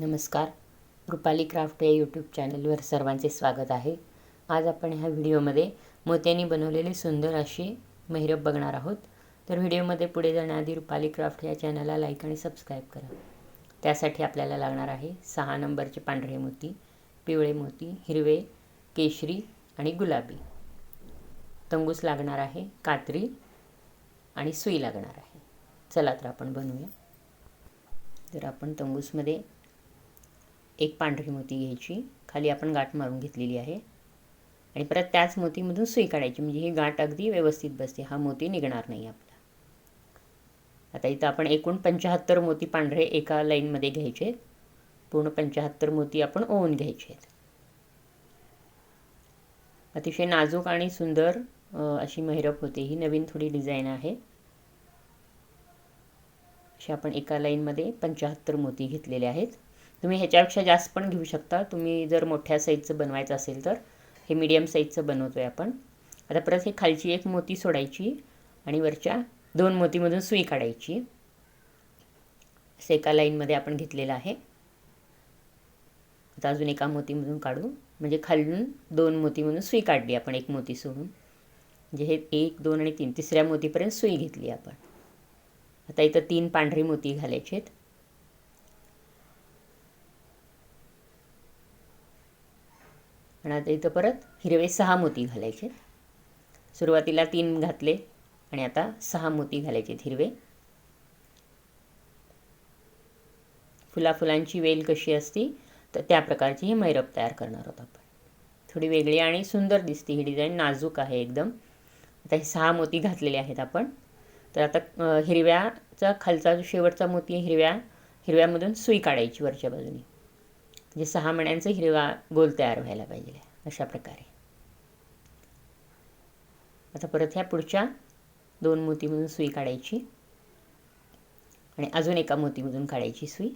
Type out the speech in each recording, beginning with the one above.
नमस्कार. रुपाली क्राफ्ट या यूट्यूब चॅनलवर सर्वांचे स्वागत आहे. आज आपण ह्या व्हिडिओमध्ये मोत्यांनी बनवलेली सुंदर अशी मेहरब बघणार आहोत. तर व्हिडिओमध्ये पुढे जाण्याआधी रुपाली क्राफ्ट या चॅनलला लाईक आणि सबस्क्राईब करा. त्यासाठी आपल्याला लागणार आहे सहा नंबरचे पांढरे मोती पिवळे मोती हिरवे केशरी आणि गुलाबी. तंगूस लागणार आहे कात्री आणि सुई लागणार आहे. चला तर आपण बनवूया. तर आपण तंगूसमध्ये एक पांढरी मोती घ्यायची. खाली आपण गाठ मारून घेतलेली आहे. आणि परत त्याच मोतीमधून सुई काढायची. म्हणजे ही गाठ अगदी व्यवस्थित बसते. हा मोती निघणार नाही आपला. आता इथं आपण एकूण पंच्याहत्तर मोती पांढरे एका लाईनमध्ये घ्यायचे आहेत. पूर्ण पंच्याहत्तर मोती आपण ओवून घ्यायचे आहेत. अतिशय नाजूक आणि सुंदर अशी मेहरप होते. ही नवीन थोडी डिझाईन आहे. अशी आपण एका लाईनमध्ये पंच्याहत्तर मोती घेतलेले आहेत. तुम्ही ह्याच्यापेक्षा जास्त पण घेऊ शकता. तुम्ही जर मोठ्या साईजचं बनवायचं असेल तर हे मीडियम साईजचं बनवतो आहे आपण. आता परत हे खालची एक मोती सोडायची आणि वरच्या दोन मोतीमधून सुई काढायची. असं एका लाईनमध्ये आपण घेतलेलं आहे. आता अजून एका मोतीमधून काढू. म्हणजे खालून दोन मोतीमधून सुई काढली आपण एक मोती सोडून. म्हणजे हे एक दोन आणि तीन तिसऱ्या मोतीपर्यंत सुई घेतली आपण. आता इथं तीन पांढरी मोती घालायचे आहेत आणि आता इथं परत हिरवे सहा मोती घालायचे. सुरुवातीला तीन घातले आणि आता सहा मोती घालायचे हिरवे. फुला फुलांची वेल कशी असती तर त्या प्रकारची ही मैरप तयार करणार आहोत आपण. थोडी वेगळी आणि सुंदर दिसते ही डिझाईन नाजूक आहे एकदम. आता हे सहा मोती घातलेले आहेत आपण. तर आता हिरव्याचा खालचा जो शेवटचा मोती हिरव्या. हिरव्यामधून सुई काढायची वरच्या बाजूने. म्हणजे सहा महिन्यांचं हिरवा गोल तयार व्हायला पाहिजे अशा प्रकारे. आता परत ह्या पुढच्या दोन मोतीमधून सुई काढायची आणि अजून एका मोतीमधून काढायची सुई.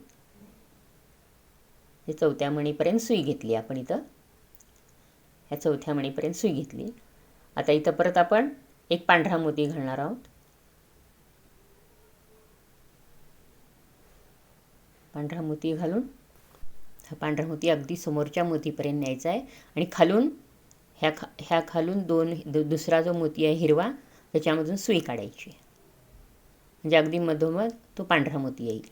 हे चौथ्या मणीपर्यंत सुई घेतली आपण इथं. ह्या चौथ्या मणीपर्यंत सुई घेतली. आता इथं परत आपण एक पांढरा मोती घालणार आहोत. पांढरा मोती घालून हा पांढरा मोती अगदी समोरच्या मोतीपर्यंत न्यायचा आहे. आणि खालून ह्या खा ह्या खालून दोन दु दुसरा जो मोती आहे हिरवा त्याच्यामधून सुई काढायची. म्हणजे अगदी मधोमध तो पांढरा मोती येईल.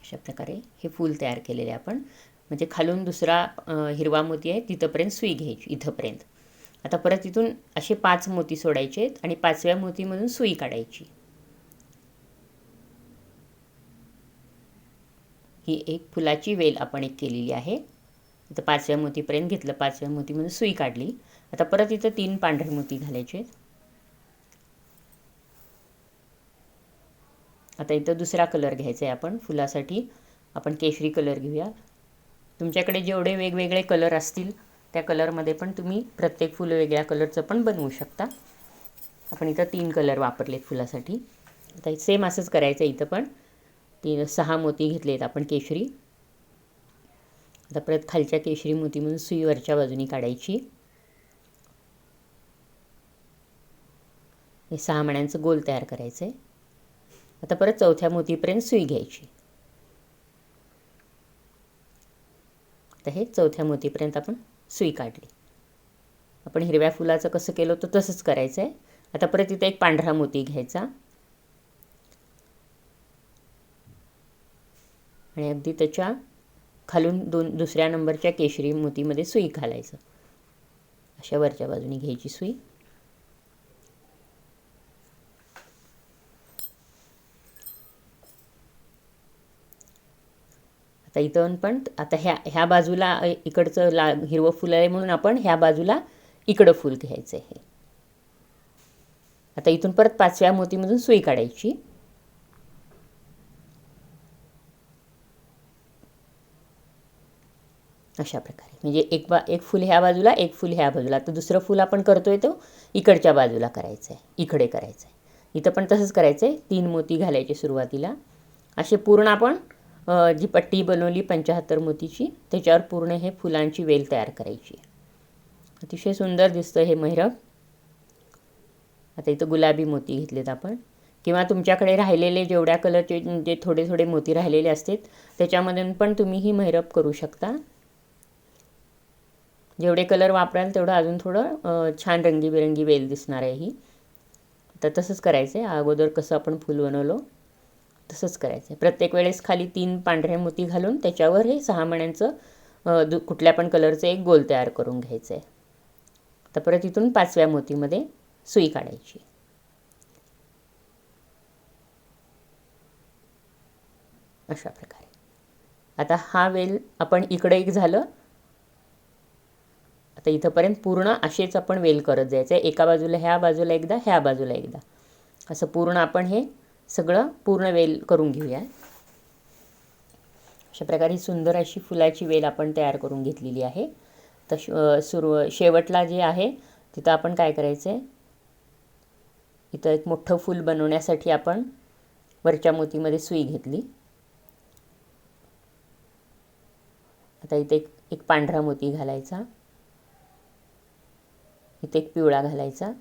अशा प्रकारे हे फूल तयार केलेले आपण. म्हणजे खालून दुसरा हिरवा मोती आहे तिथंपर्यंत सुई घ्यायची इथंपर्यंत. आता परत तिथून असे पाच मोती सोडायचे आहेत आणि पाचव्या मोतीमधून सुई काढायची. ही एक फुलाची वेल आपण एक केलेली आहे. आता पाचव्या मोतीपर्यंत घेतलं पाचव्या मोतीमध्ये सुई काढली. आता परत इथं तीन पांढरे मोती घालायचे. आता इथं दुसरा कलर घ्यायचा आहे आपण फुलासाठी. आपण केशरी कलर घेऊया. तुमच्याकडे जेवढे वेगवेगळे कलर असतील त्या कलरमध्ये पण तुम्ही प्रत्येक फुलं वेगळ्या कलरचं पण बनवू शकता. आपण इथं तीन कलर वापरलेत फुलासाठी. आता सेम असंच करायचं इथं पण. तीन सहा मोती घेतलेत आपण केशरी. आता परत खालच्या केशरी मोतीमधून सुई वरच्या बाजूनी काढायची. हे सहा मण्यांचं गोल तयार करायचं आहे आता परत चौथ्या मोतीपर्यंत सुई घ्यायची. आता हे चौथ्या मोतीपर्यंत आपण सुई काढली. आपण हिरव्या फुलाचं कसं केलं होतं तसंच करायचं आहे आता परत इथं एक पांढरा मोती घ्यायचा. आणि अगदी त्याच्या खालून दोन दुसऱ्या नंबरच्या केशरी मोतीमध्ये सुई घालायचं. अशा वरच्या बाजूने घ्यायची सुई. आता इथं पण आता ह्या ह्या बाजूला इकडचं ला हिरवं फुल आहे म्हणून आपण ह्या बाजूला इकडं फूल घ्यायचं आहे. आता इथून परत पाचव्या मोतीमधून सुई काढायची. अशा प्रकारे. म्हणजे एक बा एक फूल ह्या बाजूला एक फूल ह्या बाजूला. तर दुसरं फूल आपण करतोय तो इकडच्या बाजूला करायचं आहे. इकडे करायचं आहे. इथं पण तसंच करायचं आहे तीन मोती घालायचे सुरुवातीला. असे पूर्ण आपण जी पट्टी बनवली पंच्याहत्तर मोतीची त्याच्यावर पूर्ण हे फुलांची वेल तयार करायची. अतिशय सुंदर दिसतं हे मैरब आता इथं गुलाबी मोती घेतलेत आपण. किंवा तुमच्याकडे राहिलेले जेवढ्या कलरचे जे थोडे थोडे मोती राहिलेले असतात त्याच्यामधून पण तुम्ही ही मैरप करू शकता. जेवढे कलर वापराल तेवढं अजून थोडं छान रंगीबेरंगी वेल दिसणार आहे ही. तर तसंच करायचं आहे अगोदर कसं आपण फूल बनवलो तसंच करायचं आहे प्रत्येक वेळेस खाली तीन पांढऱ्या मोती घालून त्याच्यावर हे सहा मण्यांचं दु कुठल्या पण कलरचं एक गोल तयार करून घ्यायचं आहे तर परत इथून पाचव्या मोतीमध्ये सुई काढायची. अशा प्रकारे. आता हा वेल आपण इकडे एक झालं तर इथंपर्यंत पूर्ण असेच आपण वेल करत जायचं आहे. एका बाजूला ह्या बाजूला एकदा ह्या बाजूला एकदा. असं पूर्ण आपण हे सगळं पूर्ण वेल करून घेऊया. अशा प्रकारे सुंदर अशी फुलाची वेल आपण तयार करून घेतलेली आहे. तर सुरू शेवटला जे आहे तिथं आपण काय करायचं आहे? इथं एक मोठं फूल बनवण्यासाठी आपण वरच्या मोतीमध्ये सुई घेतली. आता इथे एक एक पांढरा मोती घालायचा. इथे एक पिवळा घालायचा.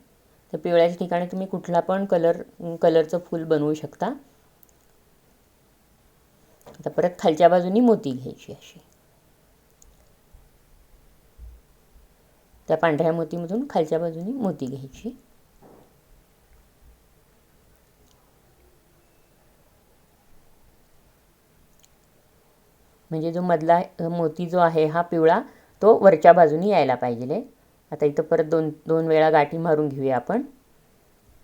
तर पिवळ्याच्या ठिकाणी तुम्ही कुठला पण कलर कलरचं फूल बनवू शकता. आता परत खालच्या बाजूनी मोती घ्यायची अशी. त्या पांढऱ्या मोतीमधून खालच्या बाजूनी मोती घ्यायची. म्हणजे जो मधला मोती जो आहे हा पिवळा तो वरच्या बाजूनी यायला पाहिजे. आता इथं परत दोन दोन वेळा गाठी मारून घेऊया आपण.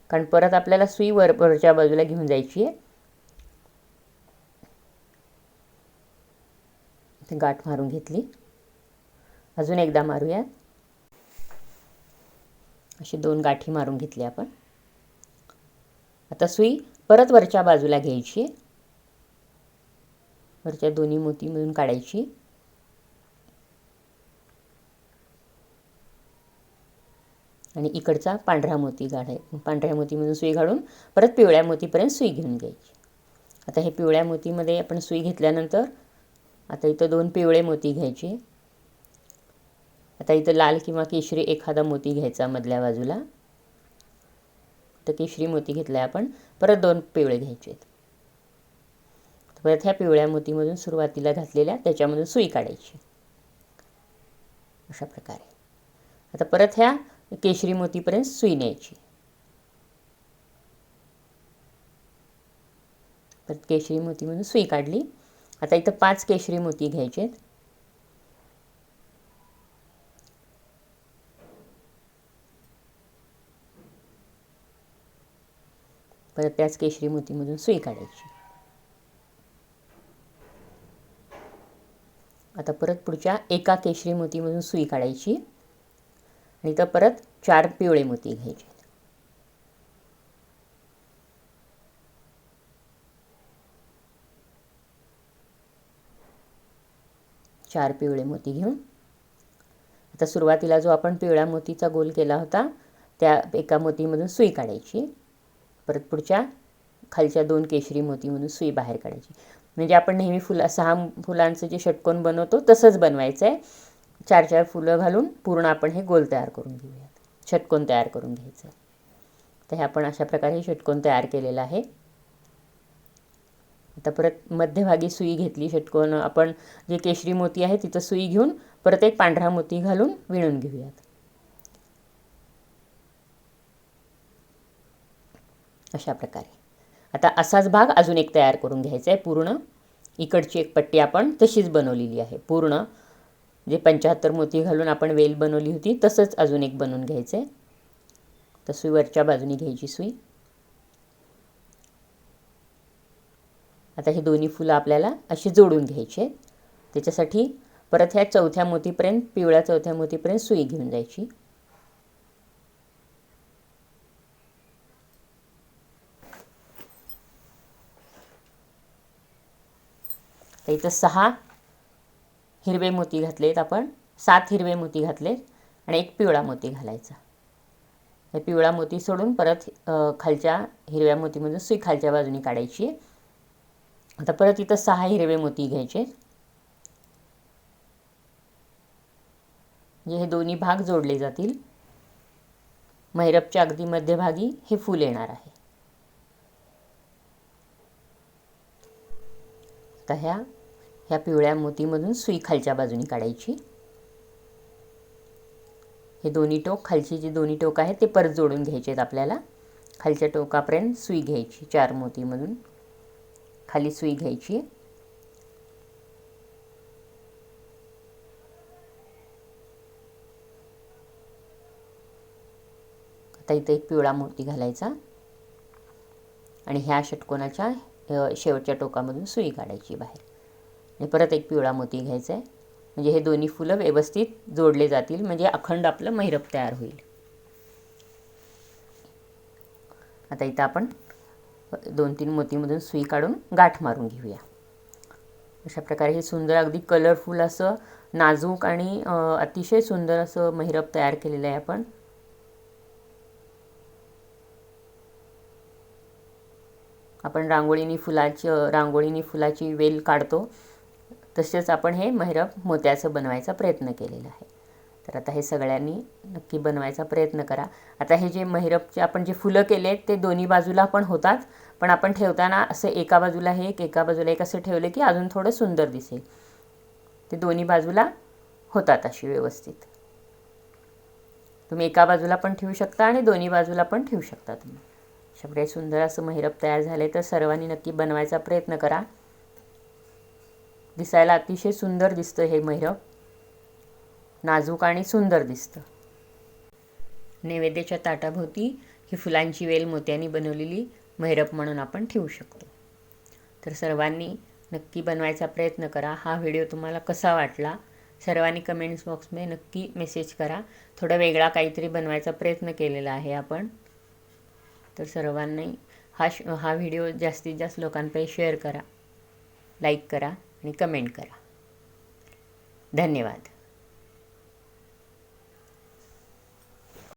कारण परत आपल्याला सुई वर वरच्या बाजूला घेऊन जायची आहे. इथे गाठ मारून घेतली. अजून एकदा मारूया. अशी दोन गाठी मारून घेतली आपण. आता सुई परत वरच्या बाजूला घ्यायची वरच्या दोन्ही मोतीमधून काढायची. आणि इकडचा पांढरा मोती गाढाय पांढऱ्या मोतीमधून सुई काढून परत पिवळ्या मोतीपर्यंत सुई घेऊन घ्यायची. आता हे पिवळ्या मोतीमध्ये आपण सुई घेतल्यानंतर आता इथं दोन पिवळे मोती घ्यायचे. आता इथं लाल किंवा केशरी एखादा मोती घ्यायचा मधल्या बाजूला. तर केशरी मोती घेतला आहे आपण परत दोन पिवळे घ्यायचे परत ह्या पिवळ्या मोतीमधून सुरुवातीला घातलेल्या त्याच्यामधून सुई काढायची. अशा प्रकारे. आता परत ह्या केशरी मोतीपर्यंत सुई न्यायची. परत केशरी मोतीमधून सुई काढली. आता इथं पाच केशरी मोती घ्यायचे आहेत. परत त्याच केशरी मोतीमधून सुई काढायची. आता परत पुढच्या एका केशरी मोतीमधून सुई काढायची. आणि तर परत चार पिवळे मोती घ्यायचे. चार पिवळे मोती घेऊन. आता सुरुवातीला जो आपण पिवळ्या मोतीचा गोल केला होता त्या एका मोतीमधून सुई काढायची. परत पुढच्या खालच्या दोन केशरी मोतीमधून सुई बाहेर काढायची. म्हणजे आपण नेहमी फुला सहा फुलांचं जे षटकोन बनवतो तसंच बनवायचं आहे चार चार फुलं घालून पूर्ण आपण हे गोल तयार करून घेऊयात. षटकोन तयार करून घ्यायचं. तर हे आपण अशा प्रकारे षटकोन तयार केलेलं आहे. आता परत मध्यभागी सुई घेतली. षटकोन आपण जे केशरी मोती आहे तिथं सुई घेऊन परत एक पांढरा मोती घालून विणून घेऊयात. अशा प्रकारे. आता असाच भाग अजून एक तयार करून घ्यायचा आहे पूर्ण. इकडची एक पट्टी आपण तशीच बनवलेली आहे. पूर्ण जे पंच्याहत्तर मोती घालून आपण वेल बनवली होती तसंच अजून एक बनवून घ्यायचं आहे. तर सुई वरच्या बाजूनी घ्यायची सुई. आता हे दोन्ही फुलं आपल्याला अशी जोडून घ्यायचे त्याच्यासाठी परत ह्या चौथ्या मोतीपर्यंत पिवळ्या चौथ्या मोतीपर्यंत सुई घेऊन जायची. तर इथं सहा हिरवे मोती घातलेत आपण सात हिरवे मोती घातलेत आणि एक पिवळा मोती घालायचा. हे पिवळा मोती सोडून परत खालच्या हिरव्या मोतीमधून सुई खालच्या बाजूने काढायची आहे. आता परत इथं सहा हिरवे मोती घ्यायचे म्हणजे हे दोन्ही भाग जोडले जातील. मैरपच्या अगदी मध्यभागी हे फूल येणार आहे. आता ह्या ह्या पिवळ्या मोतीमधून सुई खालच्या बाजूनी काढायची. हे दोन्ही टोक खालची जी दोन्ही टोक आहेत ते परत जोडून घ्यायचे आहेत आपल्याला. खालच्या टोकापर्यंत सुई घ्यायची चार मोतीमधून. खाली सुई घ्यायची. आता इथं एक पिवळा मोती घालायचा. आणि ह्या षटकोनाच्या शेवटच्या टोकामधून सुई काढायची बाहेर. आणि परत एक पिवळा मोती घ्यायचा आहे. म्हणजे हे दोन्ही फुलं व्यवस्थित जोडले जातील म्हणजे अखंड आपलं मैरप तयार होईल. आता इथं आपण दोन तीन मोतीमधून सुई काढून गाठ मारून घेऊया. अशा प्रकारे हे सुंदर अगदी कलरफुल असं नाजूक आणि अतिशय सुंदर असं मैरप तयार केलेलं आहे आपण. आपण रांगोळीनी फुलाची रांगोळीनी फुलाची वेल काढतो. तसेच आपण हे मैरप मोत्याचं बनवायचा प्रयत्न केलेला आहे. तर आता हे सगळ्यांनी नक्की बनवायचा प्रयत्न करा. आता हे जे मैरपचे आपण जे फुलं केले आहेत ते दोन्ही बाजूला पण होतात पण आपण ठेवताना असं एका बाजूला हे एक एका बाजूला एक असं ठेवलं की अजून थोडं सुंदर दिसेल. ते दोन्ही बाजूला होतात अशी व्यवस्थित. तुम्ही एका बाजूला पण ठेवू शकता आणि दोन्ही बाजूला पण ठेवू शकता तुम्ही. अशा सुंदर असं मैरप तयार झाले तर सर्वांनी नक्की बनवायचा प्रयत्न करा. दिसायला अतिशय सुंदर दिसतं हे मैरप नाजूक आणि सुंदर दिसतं. नैवेद्याच्या ताटाभोवती ही फुलांची वेल मोत्यांनी बनवलेली मैरप म्हणून आपण ठेवू शकतो. तर सर्वांनी नक्की बनवायचा प्रयत्न करा. हा व्हिडिओ तुम्हाला कसा वाटला? सर्वांनी कमेंट्स बॉक्समध्ये नक्की मेसेज करा. थोडा वेगळा काहीतरी बनवायचा प्रयत्न केलेला आहे आपण. तर सर्वांनी हा श हा व्हिडिओ जास्तीत जास्त लोकांपर्यंत शेअर करा. लाईक करा. आणि कमेंट करा. धन्यवाद.